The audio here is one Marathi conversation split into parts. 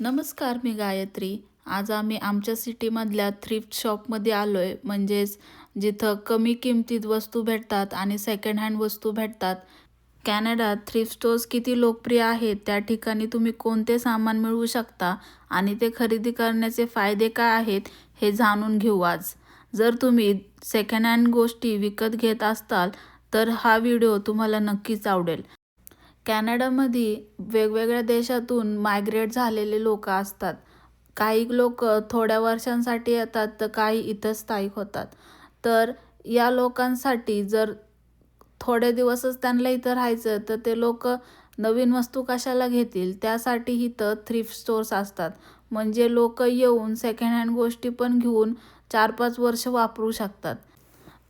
नमस्कार मी गायत्री. आज आम्ही आमच्या सिटीमधल्या थ्रिफ्ट शॉपमध्ये आलो आहे म्हणजेच जिथं कमी किमतीत वस्तू भेटतात आणि सेकंड हँड वस्तू भेटतात. कॅनडात थ्रिफ्ट स्टोअर्स किती लोकप्रिय आहेत? त्या ठिकाणी तुम्ही कोणते सामान मिळवू शकता? आणि ते खरेदी करण्याचे फायदे काय आहेत? हे जाणून घेऊ आज. जर तुम्ही सेकंड हँड गोष्टी विकत घेत असाल तर हा व्हिडिओ तुम्हाला नक्कीच आवडेल. कॅनडामध्ये वेगवेगळ्या देशातून मायग्रेट झालेले लोक असतात. काही लोक थोड्या वर्षांसाठी येतात तर काही इथं स्थायिक होतात. तर या लोकांसाठी जर थोडे दिवसच त्यांना इथं राहायचं तर ते लोक नवीन वस्तू कशाला घेतील? त्यासाठी इथं थ्रिफ्ट स्टोर्स असतात. म्हणजे लोक येऊन सेकंड हँड गोष्टी पण घेऊन चार पाच वर्ष वापरू शकतात.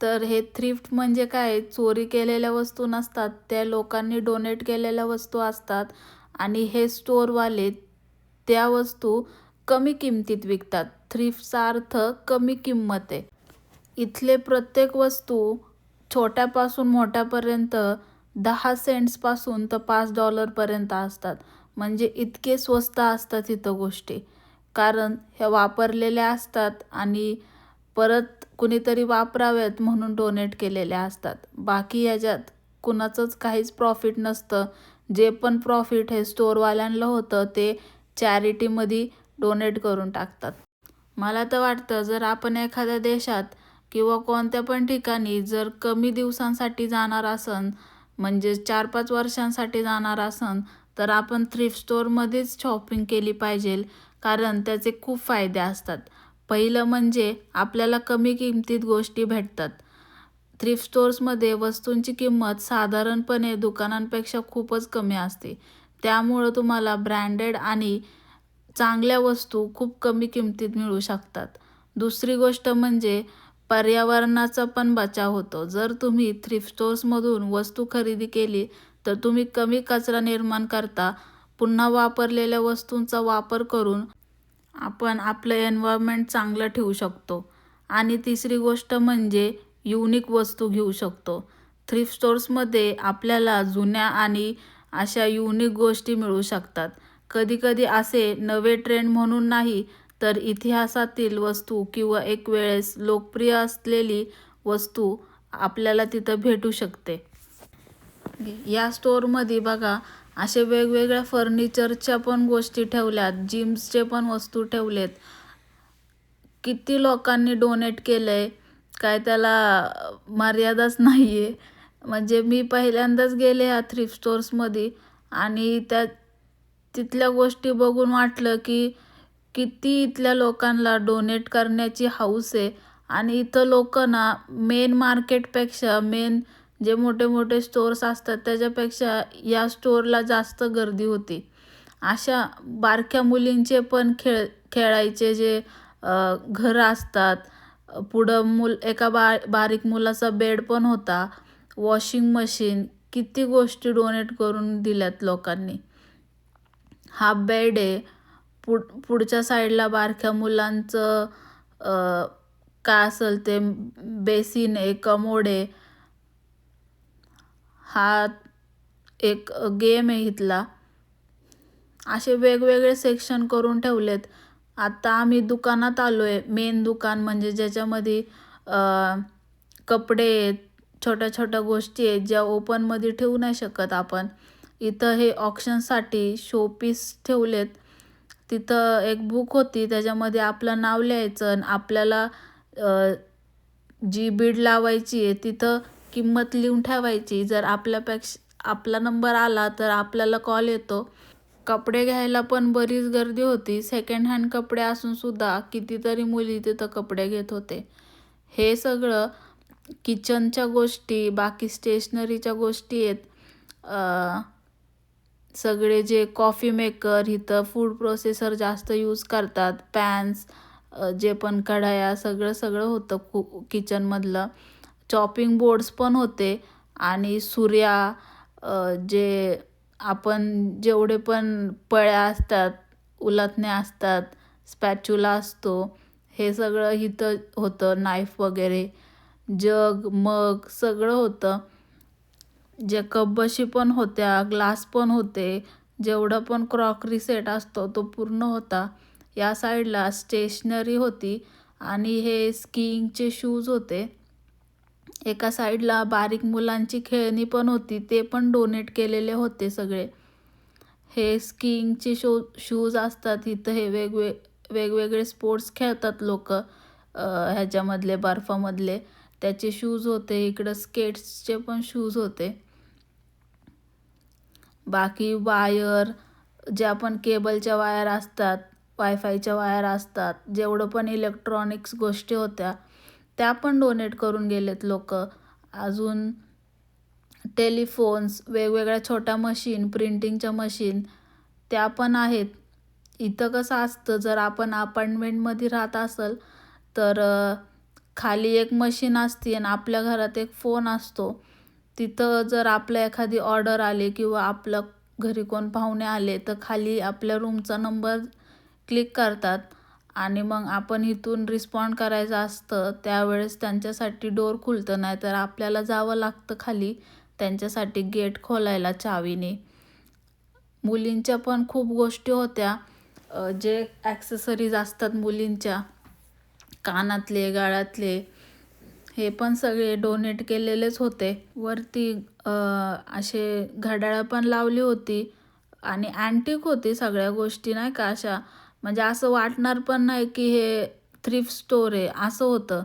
तर हे थ्रिफ्ट म्हणजे काय? चोरी केलेल्या वस्तू नसतात. त्या लोकांनी डोनेट केलेल्या वस्तू असतात आणि हे स्टोअरवाले त्या वस्तू कमी किमतीत विकतात. थ्रिफ्टचा अर्थ कमी किंमत आहे. इथले प्रत्येक वस्तू छोट्यापासून मोठ्यापर्यंत दहा सेंट्सपासून तर पाच डॉलरपर्यंत असतात. म्हणजे इतके स्वस्त असतात इथं गोष्टी. कारण ह्या वापरलेल्या असतात आणि परत कुणीतरी वापराव्यात म्हणून डोनेट केलेल्या असतात. बाकी याच्यात कुणाचंच काहीच प्रॉफिट नसतं. जे पण प्रॉफिट हे स्टोरवाल्यांना होतं ते चॅरिटीमध्ये डोनेट करून टाकतात. मला तर वाटतं जर आपण एखाद्या देशात किंवा कोणत्या पण ठिकाणी जर कमी दिवसांसाठी जाणार असन म्हणजे चार पाच वर्षांसाठी जाणार असन तर आपण थ्रिफ्ट स्टोअरमध्येच शॉपिंग केली पाहिजे कारण त्याचे खूप फायदे असतात. पहिलं म्हणजे आपल्याला कमी किमतीत गोष्टी भेटतात. थ्रिफ्ट स्टोअर्समध्ये वस्तूंची किंमत साधारणपणे दुकानांपेक्षा खूपच कमी असते. त्यामुळं तुम्हाला ब्रँडेड आणि चांगल्या वस्तू खूप कमी किमतीत मिळू शकतात. दुसरी गोष्ट म्हणजे पर्यावरणाचा पण बचाव होतो. जर तुम्ही थ्रिफ्ट स्टोअर्समधून वस्तू खरेदी केली तर तुम्ही कमी कचरा निर्माण करता पुन्हा वापरलेल्या वस्तूंचा वापर करून आपण आपलं एन्व्हायरमेंट चांगलं ठेवू शकतो. आणि तिसरी गोष्ट म्हणजे युनिक वस्तू घेऊ शकतो. थ्रिफ्ट स्टोर्समध्ये आपल्याला जुन्या आणि अशा युनिक गोष्टी मिळू शकतात. कधीकधी असे नवे ट्रेंड म्हणून नाही तर इतिहासातील वस्तू किंवा एक वेळेस लोकप्रिय असलेली वस्तू आपल्याला तिथं भेटू शकते. या स्टोअरमध्ये बघा असे वेगवेगळ्या फर्निचरच्या पण गोष्टी ठेवल्यात जिम्सचे पण वस्तू ठेवलेत. किती लोकांनी डोनेट केलं आहे काय त्याला मर्यादाच नाही आहे म्हणजे मी पहिल्यांदाच गेले ह्या थ्रिफ्ट स्टोर्समध्ये आणि त्या तिथल्या गोष्टी बघून वाटलं की किती इथल्या लोकांना डोनेट करण्याची हौस आहे. आणि इथं लोक ना मेन मार्केटपेक्षा मेन जे मोठे मोठे स्टोअर्स असतात त्याच्यापेक्षा या स्टोअरला जास्त गर्दी होती. अशा बारक्या मुलींचे पण खेळ खेळायचे जे घरं असतात पुढं मूल एका बा बारीक मुलाचा बेड पण होता वॉशिंग मशीन किती गोष्टी डोनेट करून दिल्यात लोकांनी. हा बेड आहे पुढ पुढच्या साईडला बारक्या मुलांचं काय असेल ते बेसिन आहे कमोड आहे हा एक गेम आहे इथला. असे वेगवेगळे सेक्शन करून ठेवलेत. आता आम्ही दुकानात आलो आहे मेन दुकान म्हणजे ज्याच्यामध्ये कपडे आहेत छोट्या छोट्या गोष्टी आहेत ज्या ओपनमध्ये ठेवू नाही शकत आपण. इथं हे ऑप्शनसाठी शोपीस ठेवलेत. तिथं एक बुक होती. त्याच्यामध्ये आपलं नाव लिहायचं आणि आपल्याला जी बीड लावायची आहे तिथं किंमत लिहून ठेवायची. जर आपल्यापेक्षा आपला नंबर आला तर आपल्याला कॉल येतो. कपडे घ्यायला पण बरीच गर्दी होती. सेकंड हँड कपडे असूनसुद्धा कितीतरी मुली तिथं कपडे घेत होते. हे सगळं किचनच्या गोष्टी बाकी स्टेशनरीच्या गोष्टी आहेत. सगळे जे कॉफी मेकर इथं फूड प्रोसेसर जास्त यूज करतात. पॅन्स जे पण कढाया सगळं सगळं होतं कु किचनमधलं चॉपिंग बोर्ड्स पण होते. आणि सुऱ्या जे आपण जेवढे पण पळ्या असतात उलथण्या असतात स्पॅच्युला असतो हे सगळं इथं होतं नाईफ वगैरे जग मग सगळं होतं. जे कपबशी पण होत्या ग्लास पण होते जेवढं पण क्रॉकरी सेट असतो तो पूर्ण होता. या साईडला स्टेशनरी होती आणि हे स्कीइंगचे शूज होते. एका साईडला बारीक मुलांची खेळणी पण होती ते पण डोनेट केलेले होते सगळे. हे स्कीइंगचे शो शूज असतात इथं हे वेगवे वेगवेगळे स्पोर्ट्स खेळतात लोक ह्याच्यामधले बर्फामधले. त्याचे शूज होते इकडं स्केट्सचे पण शूज होते. बाकी वायर ज्या पण केबलच्या वायर असतात वायफायच्या वायर असतात जेवढं पण इलेक्ट्रॉनिक्स गोष्टी होत्या त्या पण डोनेट करून गेलेत लोक. अजून टेलिफोन्स वेगवेगळ्या छोट्या मशीन प्रिंटिंगच्या मशीन त्या पण आहेत. इथं कसं असतं जर आपण अपार्टमेंटमध्ये राहत असेल तर खाली एक मशीन असते आणि आपल्या घरात एक फोन असतो. तिथं जर आपल्या एखादी ऑर्डर आली किंवा आपलं घरी कोण पाहुणे आले तर खाली आपल्या रूमचा नंबर क्लिक करतात. आणि मग आपण इथून रिस्पॉन्ड करायचं असतं त्यावेळेस त्यांच्यासाठी डोर खुलतं नाही तर आपल्याला जावं लागतं खाली. त्यांच्यासाठी गेट खोलायला चावीने. मुलींच्या पण खूप गोष्टी होत्या. जे ॲक्सेसरीज असतात मुलींच्या कानातले गाळ्यातले हे पण सगळे डोनेट केलेलेच होते. वरती असे घड्याळं पण लावली होती. आणि अँटिक होती सगळ्या गोष्टी नाही का अशा. म्हणजे असं वाटणार पण नाही की हे थ्रिफ्ट स्टोर आहे असं होतं.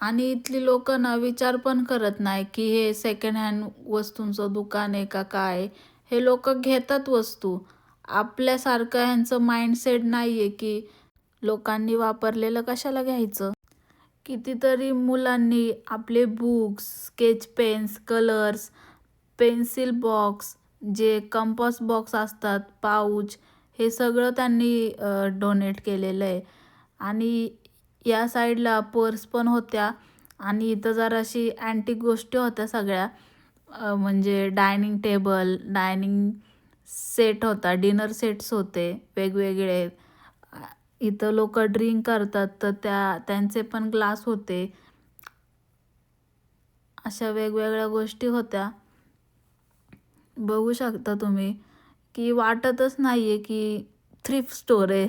आणि इथली लोक ना विचार पण करत नाही की हे सेकंड हँड वस्तूंचं दुकान आहे का काय? हे लोक घेतात वस्तू. आपल्यासारखं ह्यांचं माइंडसेट नाही आहे की लोकांनी वापरलेलं कशाला घ्यायचं? कितीतरी मुलांनी आपले books sketch pens colours pencil box जे कंपॉस बॉक्स असतात पाऊच हे सगळं त्यांनी डोनेट केलेलं आहे. आणि या साईडला पर्स पण होत्या. आणि इथं जराशी अँटिक गोष्टी होत्या सगळ्या. म्हणजे डायनिंग टेबल डायनिंग सेट होता डिनर सेट्स होते वेगवेगळे. इथं लोक ड्रिंक करतात तर त्या त्यांचे पण ग्लास होते. अशा वेगवेगळ्या गोष्टी होत्या. बघू शकता तुम्ही. की वाटतच नाही आहे की थ्रिफ्ट स्टोर आहे.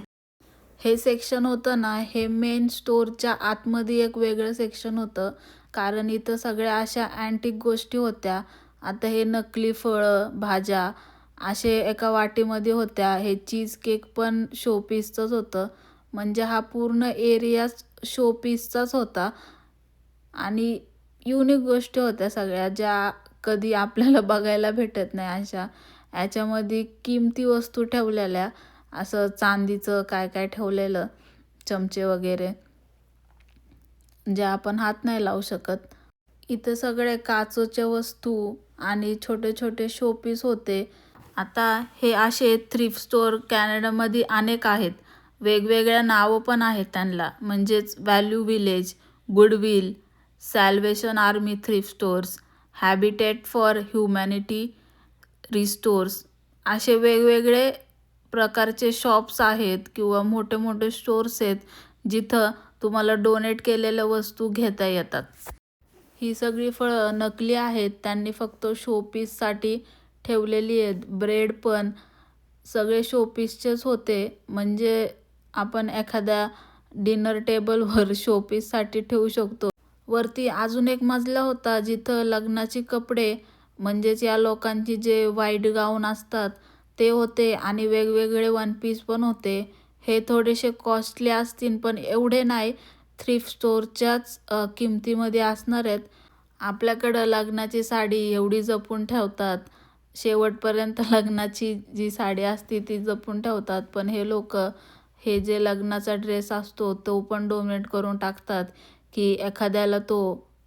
हे सेक्शन होतं ना हे मेन स्टोरच्या आतमध्ये एक वेगळं सेक्शन होतं. कारण इथं सगळ्या अशा अँटिक गोष्टी होत्या. आता हे नकली फळं भाज्या असे एका वाटीमध्ये होत्या. हे चीज केक पण शोपीसचंच होतं. म्हणजे हा पूर्ण एरियाच शोपीसचाच होता. आणि युनिक गोष्टी होत्या सगळ्या ज्या कधी आपल्याला बघायला भेटत नाही अशा. याच्यामध्ये किमती वस्तू ठेवलेल्या असं चांदीचं काय काय ठेवलेलं चमचे वगैरे जे आपण हात नाही लावू शकत. इथं सगळे काचोच्या वस्तू आणि छोटे छोटे शोपीस होते. आता हे असे थ्रिफ्ट स्टोअर कॅनडामध्ये अनेक आहेत. वेगवेगळ्या नावं पण आहेत त्यांना. म्हणजेच Value Village Goodwill Salvation Army thrift stores Habitat for Humanity ReStores असे वेगवेगळे प्रकारचे शॉप्स आहेत किंवा मोठे मोठे स्टोर्स आहेत जिथं तुम्हाला डोनेट केलेल्या वस्तू घेता येतात. ही सगळी फळं नकली आहेत त्यांनी फक्त शोपीससाठी ठेवलेली आहेत. ब्रेड पण सगळे शोपीसचेच होते. म्हणजे आपण एखाद्या डिनर टेबलवर शोपीससाठी ठेवू शकतो. वरती अजून एक मजला होता जिथं लग्नाचे कपडे म्हणजेच या लोकांची जे वाईट गाऊन असतात ते होते आणि वेगवेगळे वन पीस पण होते. हे थोडेसे कॉस्टली असतील पण एवढे नाही. थ्रिफ्ट स्टोअरच्याच किमतीमध्ये असणार आहेत. आपल्याकडं लग्नाची साडी एवढी जपून ठेवतात. शेवटपर्यंत लग्नाची जी साडी असते ती जपून ठेवतात. पण हे लोक हे जे लग्नाचा ड्रेस असतो तो पण डोमेट करून टाकतात की एखाद्याला तो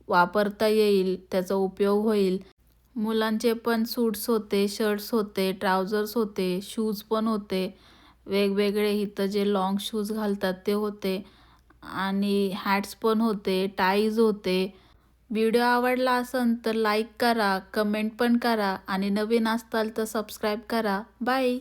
वापरता येईल त्याचा उपयोग होईल. मुलांचे पण सूट्स होते शर्ट्स होते ट्राउझर्स होते शूज पण होते. वेगवेगळे इथं जे लाँग शूज घालतात ते होते. आणि हॅट्स पण होते टाईज होते. व्हिडिओ आवडला असेल तर लाईक करा कमेंट पण करा. आणि नवीन असताल तर सबस्क्राईब करा. बाय